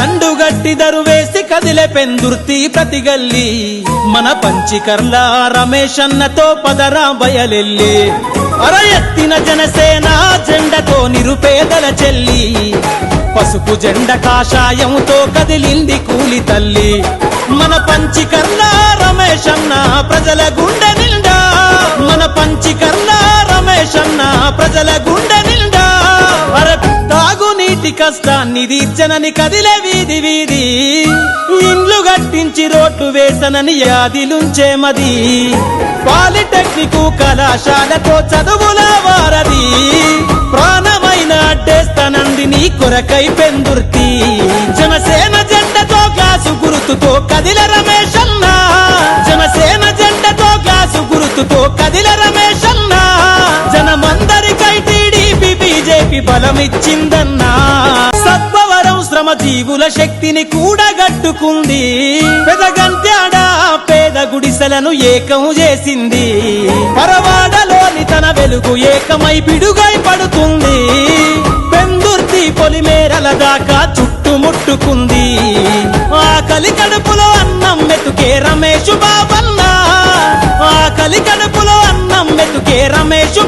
దండుగట్టి దరువేసి కదిలే పెందుర్తి ప్రతి గల్లి మన పంచికర్ల రమేష్ అన్నతో పదరా బయలెల్లి. అర ఎత్తిన జనసేన జెండతో నిరుపేదల చెల్లి. పసుపు జెండ కాషాయంతో కదిలింది కూలి తల్లి. మన పంచికర్ల రమేష్ అన్న ప్రజల గుండె నిండా. మన పంచికర్ల రమేష్ అన్న ప్రజల గుండె తాగునీటి కష్టాన్ని తీర్చనని కదిలే వీధి వీధి. ఇండ్లు గట్టించి రోడ్లు వేసనని యాదిలుంచే మది. పాలిటెక్నిక్ కళాశాలతో చదువుల వారది. ప్రాణమైన అడ్డేస్తానంది నీ కొరకై పెందుర్తి. జనసేన బలమిచ్చిందన్నా. సత్వవరం శ్రమ జీవుల శక్తిని కూడగట్టుకుంది. పెదగంత్యాడ పేద గుడిసెలను ఏకం చేసింది. పరవాడలోని తన వెలుగు ఏకమై పిడుగై పడుతుంది. పెందుర్తి పొలిమేరల దాకా చుట్టుముట్టుకుంది. ఆకలి కడుపులో అన్నం మెతుకే రమేష్ బాబన్నా. ఆకలి కడుపులో అన్నం మెతుకే రమేష్